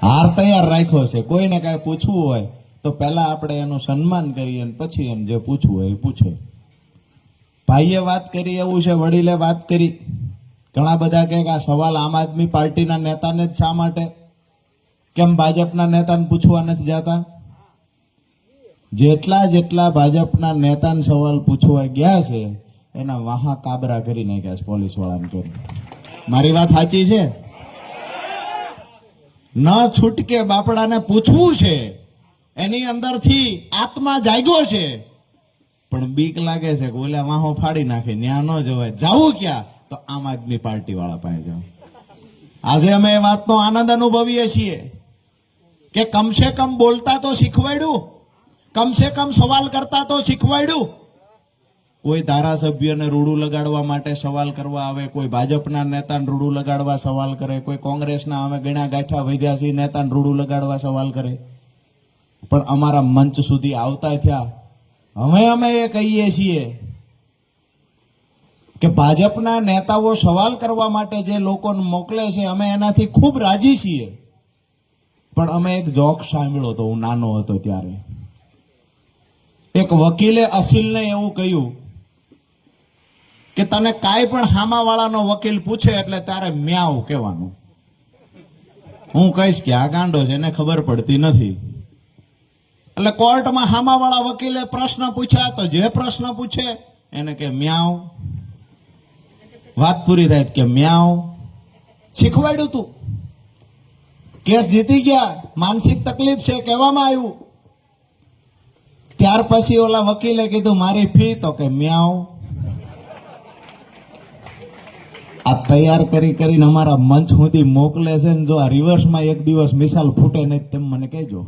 હાર તૈયાર રાખ્યો છે. કોઈને કાંઈ પૂછવું હોય તો પહેલા આપણે એનું સન્માન કરીએ અને પછી એને જે પૂછવું હોય એ પૂછે. ભાઈએ વાત કરી એવું છે, વડીલે વાત કરી. ઘણા બધા કહે કે આ સવાલ આમ આદમી પાર્ટીના નેતાને જ શા માટે? કેમ ભાજપના નેતાને પૂછવા નથી જતા? જેટલા જેટલા ભાજપના નેતાને સવાલ પૂછવા ગયા છે, એના વાહા કાબરા કરી નાખ્યા છે પોલીસ વાળાને મારી વાત સાચી છે? ન છૂટકે બાપડાને પૂછવું છે, એની અંદરથી આત્મા જાગ્યો છે. પણ બીક લાગે છે કે ઓલા વાહો ફાડી નાખે, ન્યા ન જવાય. જાવું ક્યાં? તો આમ આદમી પાર્ટી વાળા પાસે જાવ આજે અમે એ વાતનો આનંદ અનુભવીએ છીએ કે કમસે કમ બોલતા તો શીખવાડ્યું, કમસે કમ સવાલ કરતા તો શીખવાડ્યું કોઈ ધારાસભ્યને રૂડું લગાડવા માટે સવાલ કરવા આવે, કોઈ ભાજપના નેતાને રૂડું લગાડવા સવાલ કરે, કોઈ કોંગ્રેસના અમે ગણા ગાંઠા વૈદ્યાસી નેતાને રૂડું લગાડવા સવાલ કરે. પણ અમારા મંચ સુધી આવતા થયા. હવે અમે એ કહીએ છીએ કે ભાજપના નેતાઓ સવાલ કરવા માટે જે લોકોને મોકલે છે, અમે એનાથી ખૂબ રાજી છીએ. પણ અમે એક જોક સાંભળ્યો હતો, હું નાનો હતો ત્યારે. એક વકીલે અસીલને એવું કહ્યું કે તને કાંઈ પણ હામાવાળાનો વકીલ પૂછે એટલે તારે મ્યાવ કહેવાનું. હું કહીશ કે આ ગાંડો છે, એને ખબર પડતી નથી. એટલે કોર્ટમાં હામાવાળા વકીલે પ્રશ્ન પૂછ્યા તો જે પ્રશ્ન પૂછે એને કે મ્યાવ વાત પૂરી થાય કે મ્યાવ શીખવાડ્યું તું. કેસ જીતી ગયા, માનસિક તકલીફ છે કહેવામાં આવ્યું. ત્યાર પછી ઓલા વકીલે કીધું, મારી ફી તો કે મ્યાવ આ તૈયાર કરી કરીને અમારા મંચ સુધી મોકલે છે ને જો આ રિવર્સમાં એક દિવસ મિસાલ ફૂટે નહીં તેમ મને કહેજો.